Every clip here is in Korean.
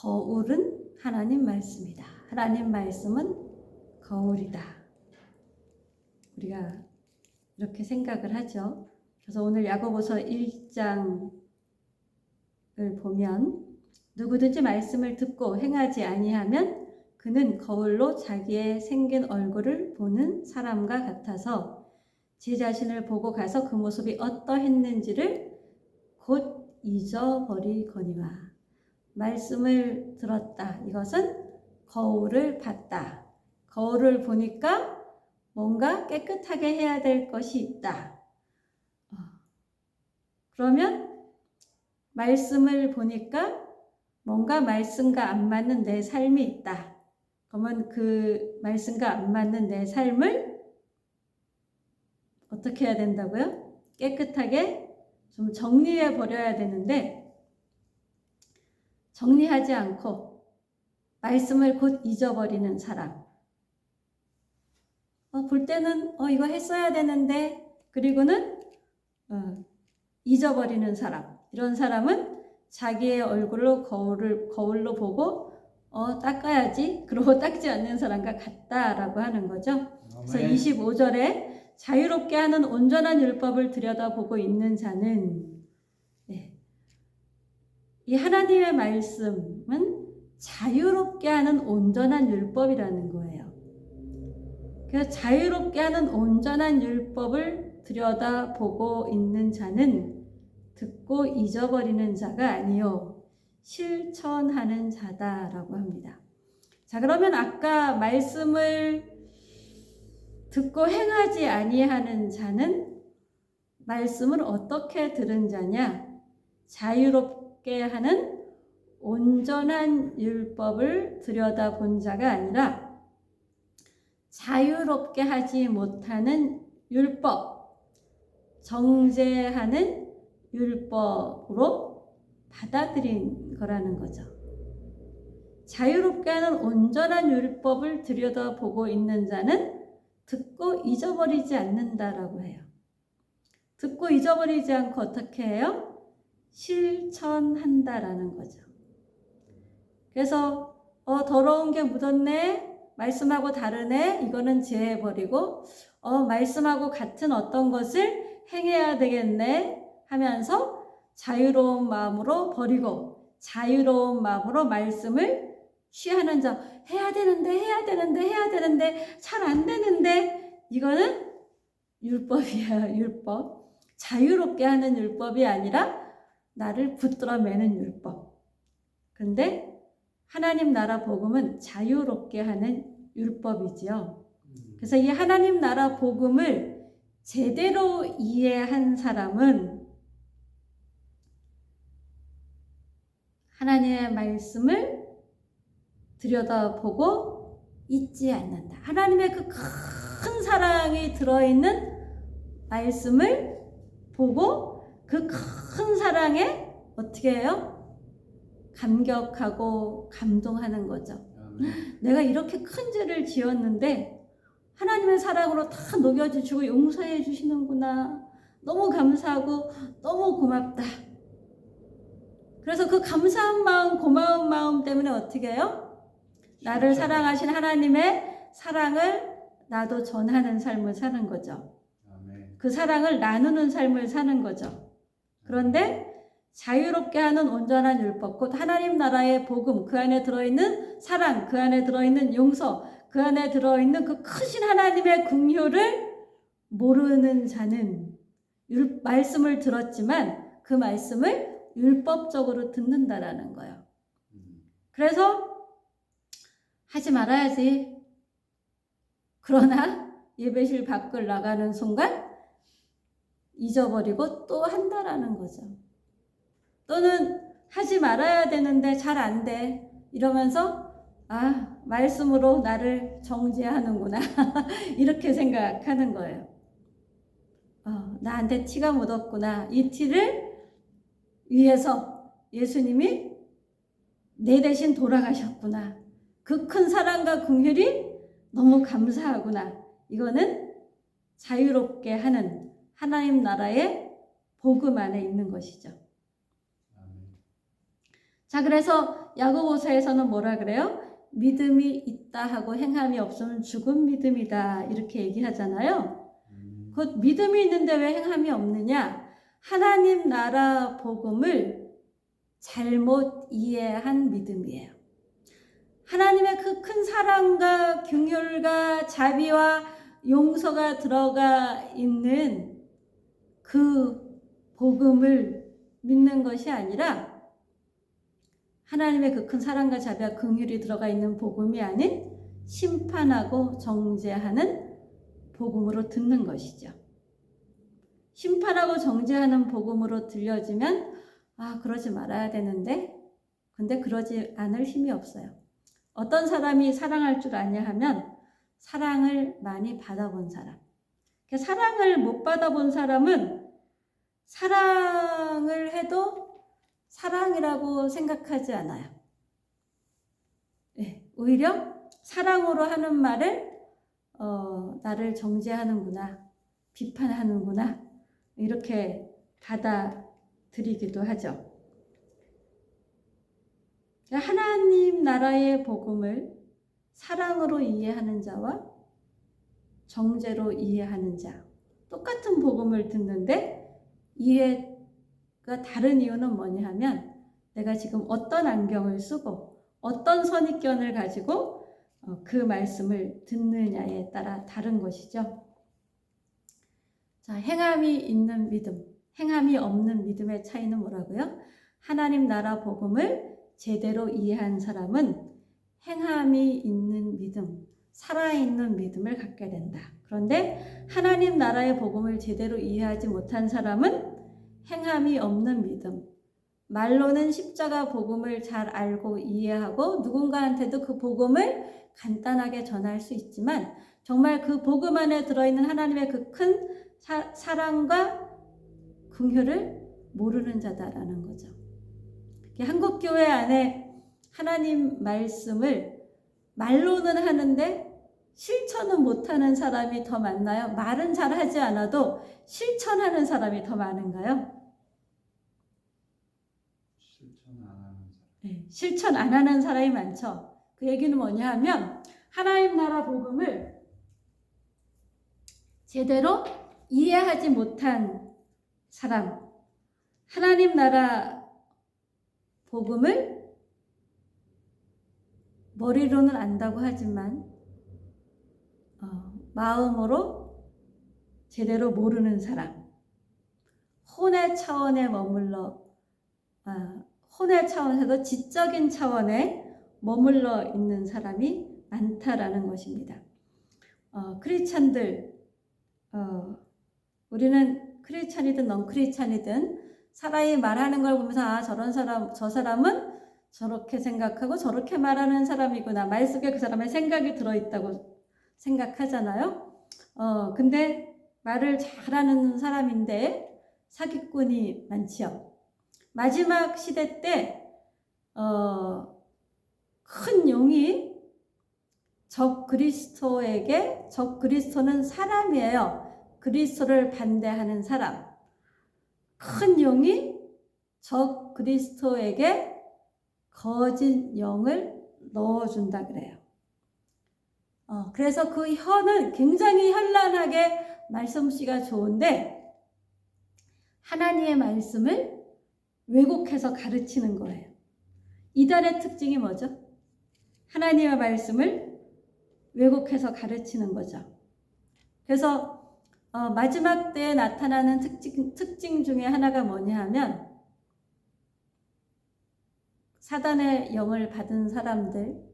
거울은 하나님 말씀이다. 하나님 말씀은 거울이다. 우리가 이렇게 생각을 하죠. 그래서 오늘 야고보서 1장을 보면 누구든지 말씀을 듣고 행하지 아니하면 그는 거울로 자기의 생긴 얼굴을 보는 사람과 같아서 제 자신을 보고 가서 그 모습이 어떠했는지를 곧 잊어버리거니와 말씀을 들었다. 이것은 거울을 봤다. 거울을 보니까 뭔가 깨끗하게 해야 될 것이 있다. 어. 그러면 말씀을 보니까 뭔가 말씀과 안 맞는 내 삶이 있다. 그러면 그 말씀과 안 맞는 내 삶을 어떻게 해야 된다고요? 깨끗하게 좀 정리해 버려야 되는데 정리하지 않고 말씀을 곧 잊어버리는 사람. 어, 볼 때는 어, 이거 했어야 되는데 그리고는 어, 잊어버리는 사람. 이런 사람은 자기의 얼굴로 거울을 거울로 보고 어, 닦아야지. 그러고 닦지 않는 사람과 같다라고 하는 거죠. 그래서 25절에 자유롭게 하는 온전한 율법을 들여다보고 있는 자는 네. 이 하나님의 말씀은 자유롭게 하는 온전한 율법이라는 거예요. 그래서 자유롭게 하는 온전한 율법을 들여다보고 있는 자는 듣고 잊어버리는 자가 아니요 실천하는 자다라고 합니다. 자 그러면 아까 말씀을 듣고 행하지 아니하는 자는 말씀을 어떻게 들은 자냐? 자유롭게 하는 온전한 율법을 들여다본 자가 아니라 자유롭게 하지 못하는 율법, 정죄하는 율법으로 받아들인 거라는 거죠. 자유롭게 하는 온전한 율법을 들여다보고 있는 자는 듣고 잊어버리지 않는다라고 해요. 듣고 잊어버리지 않고 어떻게 해요? 실천한다라는 거죠. 그래서 어 더러운 게 묻었네. 말씀하고 다르네. 이거는 제해버리고 어 말씀하고 같은 어떤 것을 행해야 되겠네 하면서 자유로운 마음으로 버리고 자유로운 마음으로 말씀을 취하는 자 해야 되는데 해야 되는데 해야 되는데 잘 안 되는데 이거는 율법이야 율법 자유롭게 하는 율법이 아니라 나를 붙들어 매는 율법. 근데 하나님 나라 복음은 자유롭게 하는 율법이지요. 그래서 이 하나님 나라 복음을 제대로 이해한 사람은 하나님의 말씀을 들여다보고 잊지 않는다. 하나님의 그 큰 사랑이 들어있는 말씀을 보고 그 큰 사랑에 어떻게 해요? 감격하고 감동하는 거죠. 내가 이렇게 큰 죄를 지었는데 하나님의 사랑으로 다 녹여주시고 용서해 주시는구나. 너무 감사하고 너무 고맙다. 그래서 그 감사한 마음, 고마운 마음 때문에 어떻게 해요? 나를 사랑하신 하나님의 사랑을 나도 전하는 삶을 사는 거죠. 그 사랑을 나누는 삶을 사는 거죠. 그런데 자유롭게 하는 온전한 율법, 곧 하나님 나라의 복음, 그 안에 들어있는 사랑, 그 안에 들어있는 용서, 그 안에 들어있는 그 크신 하나님의 긍휼을 모르는 자는 율, 말씀을 들었지만 그 말씀을 율법적으로 듣는다라는 거예요. 그래서 하지 말아야지. 그러나 예배실 밖을 나가는 순간 잊어버리고 또 한다라는 거죠. 또는 하지 말아야 되는데 잘 안 돼. 이러면서 아, 말씀으로 나를 정죄하는구나. 이렇게 생각하는 거예요. 어, 나한테 티가 묻었구나. 이 티를 위해서 예수님이 내 대신 돌아가셨구나. 그 큰 사랑과 긍휼이 너무 감사하구나. 이거는 자유롭게 하는 하나님 나라의 복음 안에 있는 것이죠. 자, 그래서 야고보서에서는 뭐라 그래요? 믿음이 있다 하고 행함이 없으면 죽은 믿음이다. 이렇게 얘기하잖아요. 음. 곧 믿음이 있는데 왜 행함이 없느냐? 하나님 나라 복음을 잘못 이해한 믿음이에요. 하나님의 그 큰 사랑과 긍휼과 자비와 용서가 들어가 있는 그 복음을 믿는 것이 아니라 하나님의 그 큰 사랑과 자비와 긍휼이 들어가 있는 복음이 아닌 심판하고 정죄하는 복음으로 듣는 것이죠. 심판하고 정죄하는 복음으로 들려지면 아 그러지 말아야 되는데 근데 그러지 않을 힘이 없어요. 어떤 사람이 사랑할 줄 아냐 하면 사랑을 많이 받아본 사람. 그 사랑을 못 받아본 사람은 사랑을 해도 사랑이라고 생각하지 않아요. 예, 오히려 사랑으로 하는 말을 어, 나를 정죄하는구나, 비판하는구나 이렇게 받아들이기도 하죠. 하나님 나라의 복음을 사랑으로 이해하는 자와 정죄로 이해하는 자 똑같은 복음을 듣는데 이해가 다른 이유는 뭐냐 하면 내가 지금 어떤 안경을 쓰고 어떤 선입견을 가지고 어, 그 말씀을 듣느냐에 따라 다른 것이죠. 자, 행함이 있는 믿음, 행함이 없는 믿음의 차이는 뭐라고요? 하나님 나라 복음을 제대로 이해한 사람은 행함이 있는 믿음, 살아있는 믿음을 갖게 된다. 그런데 하나님 나라의 복음을 제대로 이해하지 못한 사람은 행함이 없는 믿음, 말로는 십자가 복음을 잘 알고 이해하고 누군가한테도 그 복음을 간단하게 전할 수 있지만 정말 그 복음 안에 들어있는 하나님의 그 큰 사랑과 긍휼을 모르는 자다라는 거죠. 한국 교회 안에 하나님 말씀을 말로는 하는데 실천은 못하는 사람이 더 많나요? 말은 잘 하지 않아도 실천하는 사람이 더 많은가요? 실천 안 하는 사람. 네, 실천 안 하는 사람이 많죠. 그 얘기는 뭐냐 하면 하나님 나라 복음을 제대로 이해하지 못한 사람, 하나님 나라 복음을 머리로는 안다고 하지만 어, 마음으로 제대로 모르는 사람, 혼의 차원에 머물러 아, 혼의 차원에서도 지적인 차원에 머물러 있는 사람이 많다라는 것입니다. 어, 크리스찬들, 어, 우리는 크리스찬이든 넌 크리스찬이든 사람이 말하는 걸 보면서 아 저런 사람, 저 사람은 저렇게 생각하고 저렇게 말하는 사람이구나. 말 속에 그 사람의 생각이 들어있다고 생각하잖아요. 어, 근데 말을 잘하는 사람인데 사기꾼이 많지요. 마지막 시대 때, 어, 큰 용이 적 그리스도에게, 적 그리스도는 사람이에요. 그리스도를 반대하는 사람. 큰 용이 적 그리스도에게 거짓 영을 넣어준다 그래요. 어, 그래서 그 혀는 굉장히 현란하게 말씀씨가 좋은데, 하나님의 말씀을 왜곡해서 가르치는 거예요. 이단의 특징이 뭐죠? 하나님의 말씀을 왜곡해서 가르치는 거죠. 그래서 어, 마지막 때에 나타나는 특징, 특징 중에 하나가 뭐냐 하면 사단의 영을 받은 사람들,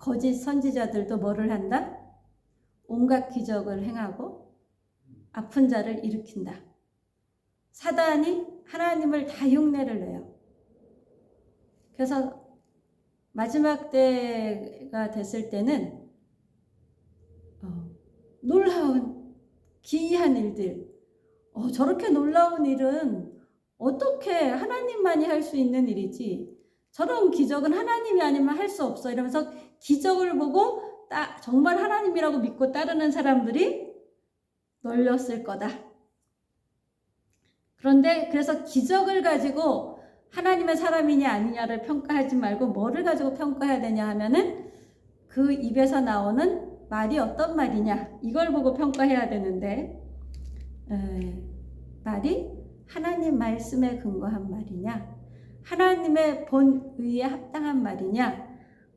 거짓 선지자들도 뭐를 한다? 온갖 기적을 행하고 아픈 자를 일으킨다. 사단이 하나님을 다 흉내를 내요. 그래서 마지막 때가 됐을 때는 어, 놀라운 기이한 일들, 어, 저렇게 놀라운 일은 어떻게 하나님만이 할 수 있는 일이지? 저런 기적은 하나님이 아니면 할 수 없어. 이러면서 기적을 보고 따, 정말 하나님이라고 믿고 따르는 사람들이 널렸을 거다. 그런데 그래서 기적을 가지고 하나님의 사람이냐 아니냐를 평가하지 말고 뭐를 가지고 평가해야 되냐 하면은 그 입에서 나오는 말이 어떤 말이냐 이걸 보고 평가해야 되는데 에, 말이 하나님 말씀에 근거한 말이냐 하나님의 본 의에 합당한 말이냐 어,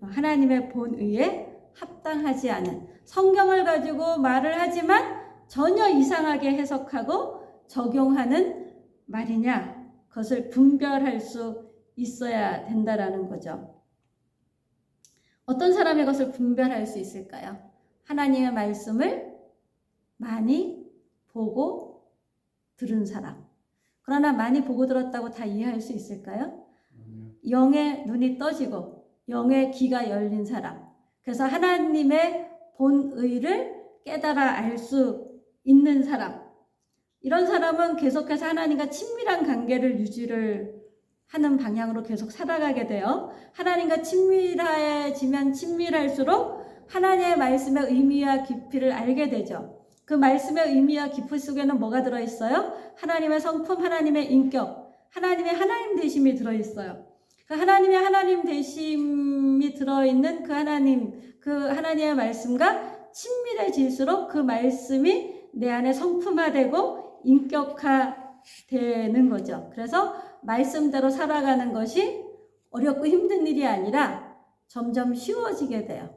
하나님의 본의에 합당하지 않은 성경을 가지고 말을 하지만 전혀 이상하게 해석하고 적용하는 말이냐 그것을 분별할 수 있어야 된다라는 거죠. 어떤 사람이 그것을 분별할 수 있을까요? 하나님의 말씀을 많이 보고 들은 사람. 그러나 많이 보고 들었다고 다 이해할 수 있을까요? 영의 눈이 떠지고 영의 귀가 열린 사람. 그래서 하나님의 본의를 깨달아 알 수 있는 사람. 이런 사람은 계속해서 하나님과 친밀한 관계를 유지를 하는 방향으로 계속 살아가게 돼요. 하나님과 친밀해지면 친밀할수록 하나님의 말씀의 의미와 깊이를 알게 되죠. 그 말씀의 의미와 깊이 속에는 뭐가 들어있어요? 하나님의 성품, 하나님의 인격, 하나님의 하나님 되심이 들어있어요. 그 하나님의 하나님 되심이 들어있는 그 하나님, 그 하나님의 말씀과 친밀해질수록 그 말씀이 내 안에 성품화되고 인격화되는 거죠. 그래서 말씀대로 살아가는 것이 어렵고 힘든 일이 아니라 점점 쉬워지게 돼요.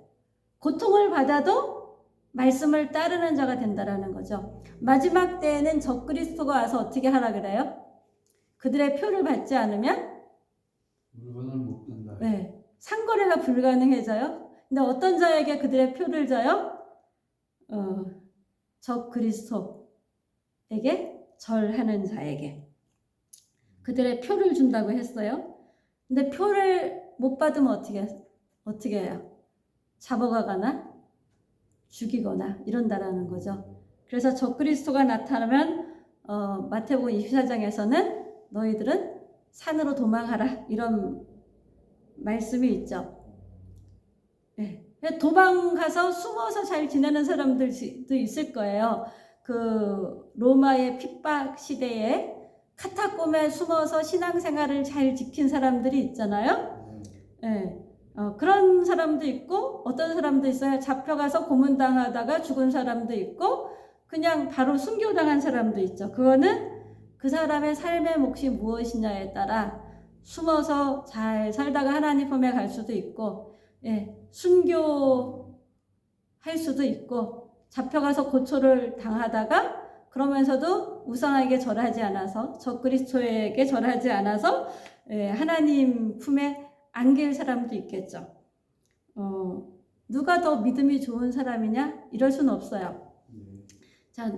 고통을 받아도 말씀을 따르는 자가 된다라는 거죠. 마지막 때에는 적그리스도가 와서 어떻게 하라 그래요? 그들의 표를 받지 않으면 물건을 못 든다. 네, 상거래가 불가능해져요. 근데 어떤 자에게 그들의 표를 줘요? 어, 적 그리스도에게 절하는 자에게 그들의 표를 준다고 했어요. 근데 표를 못 받으면 어떻게 어떻게 해요? 잡아가거나 죽이거나 이런다라는 거죠. 그래서 적 그리스도가 나타나면 어, 마태복음 24장에서는 너희들은 산으로 도망하라 이런 말씀이 있죠. 네. 도망가서 숨어서 잘 지내는 사람들도 있을 거예요. 그 로마의 핍박 시대에 카타콤에 숨어서 신앙생활을 잘 지킨 사람들이 있잖아요. 네. 어, 그런 사람도 있고 어떤 사람도 있어요. 잡혀가서 고문당하다가 죽은 사람도 있고 그냥 바로 순교당한 사람도 있죠. 그거는 그 사람의 삶의 몫이 무엇이냐에 따라 숨어서 잘 살다가 하나님 품에 갈 수도 있고, 예, 순교 할 수도 있고, 잡혀가서 고초를 당하다가 그러면서도 우상에게 절하지 않아서 적그리스도에게 절하지 않아서 예, 하나님 품에 안길 사람도 있겠죠. 어, 누가 더 믿음이 좋은 사람이냐? 이럴 수는 없어요. 네. 자,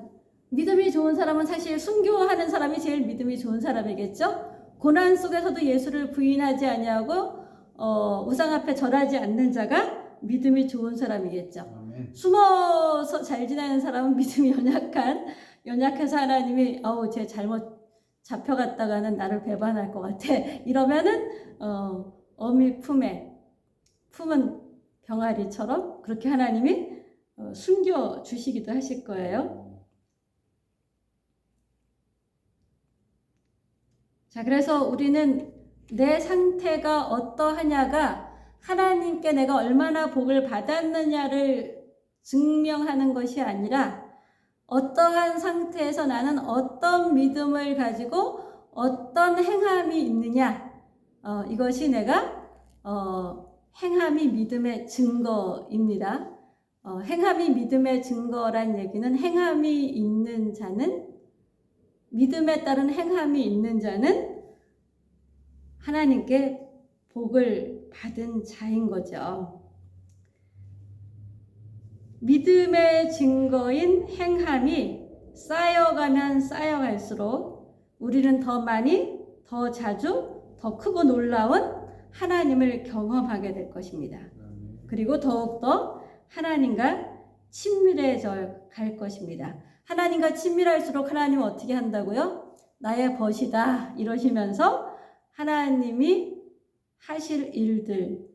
믿음이 좋은 사람은 사실 순교하는 사람이 제일 믿음이 좋은 사람이겠죠. 고난 속에서도 예수를 부인하지 아니하고 어, 우상 앞에 절하지 않는 자가 믿음이 좋은 사람이겠죠. 아멘. 숨어서 잘 지내는 사람은 믿음이 연약한 연약해서 하나님이 어우 쟤 잘못 잡혀갔다가는 나를 배반할 것 같아 이러면은 어, 어미 품에 품은 병아리처럼 그렇게 하나님이 어, 숨겨 주시기도 하실 거예요. 자, 그래서 우리는 내 상태가 어떠하냐가 하나님께 내가 얼마나 복을 받았느냐를 증명하는 것이 아니라 어떠한 상태에서 나는 어떤 믿음을 가지고 어떤 행함이 있느냐, 어, 이것이 내가 어, 행함이 믿음의 증거입니다. 어, 행함이 믿음의 증거란 얘기는 행함이 있는 자는 믿음에 따른 행함이 있는 자는 하나님께 복을 받은 자인 거죠. 믿음의 증거인 행함이 쌓여가면 쌓여갈수록 우리는 더 많이, 더 자주, 더 크고 놀라운 하나님을 경험하게 될 것입니다. 그리고 더욱더 하나님과 친밀해져 갈 것입니다. 하나님과 친밀할수록 하나님은 어떻게 한다고요? 나의 벗이다 이러시면서 하나님이 하실 일들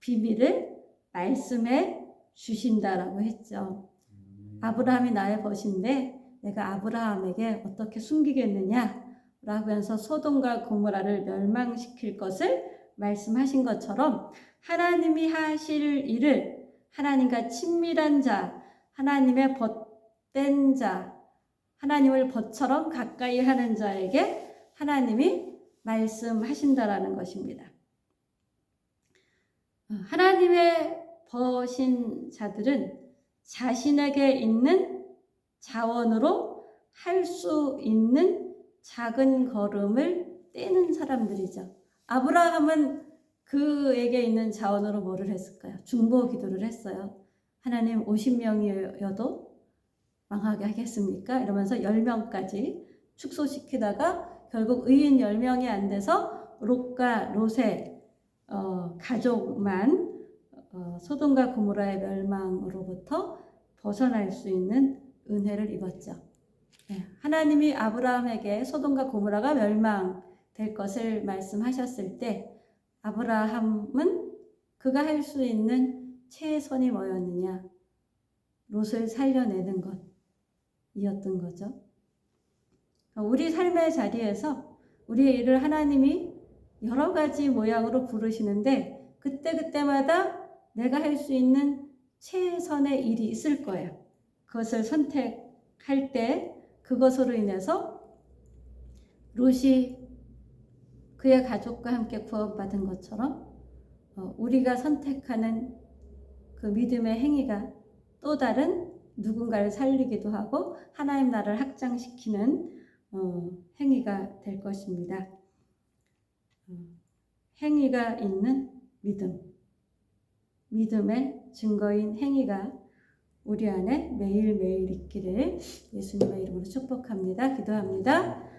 비밀을 말씀해 주신다라고 했죠. 아멘. 아브라함이 나의 벗인데 내가 아브라함에게 어떻게 숨기겠느냐라고 하면서 소돔과 고모라를 멸망시킬 것을 말씀하신 것처럼 하나님이 하실 일을 하나님과 친밀한 자, 하나님의 벗 된 자, 하나님을 벗처럼 가까이 하는 자에게 하나님이 말씀하신다라는 것입니다. 하나님의 벗인 자들은 자신에게 있는 자원으로 할 수 있는 작은 걸음을 떼는 사람들이죠. 아브라함은 그에게 있는 자원으로 뭐를 했을까요? 중보 기도를 했어요. 하나님 50명이어도 망하게 하겠습니까? 이러면서 10명까지 축소시키다가 결국 의인 10명이 안 돼서 롯과 롯의 어, 가족만 어, 소돔과 고모라의 멸망으로부터 벗어날 수 있는 은혜를 입었죠. 네, 하나님이 아브라함에게 소돔과 고모라가 멸망될 것을 말씀하셨을 때 아브라함은 그가 할 수 있는 최선이 뭐였느냐? 롯을 살려내는 것 이었던 거죠. 우리 삶의 자리에서 우리의 일을 하나님이 여러 가지 모양으로 부르시는데 그때그때마다 내가 할 수 있는 최선의 일이 있을 거예요. 그것을 선택할 때 그것으로 인해서 롯이 그의 가족과 함께 구원받은 것처럼 어, 우리가 선택하는 그 믿음의 행위가 또 다른 누군가를 살리기도 하고 하나님 나라를 확장시키는 어, 행위가 될 것입니다. 어, 행위가 있는 믿음, 믿음의 증거인 행위가 우리 안에 매일매일 있기를 예수님의 이름으로 축복합니다. 기도합니다.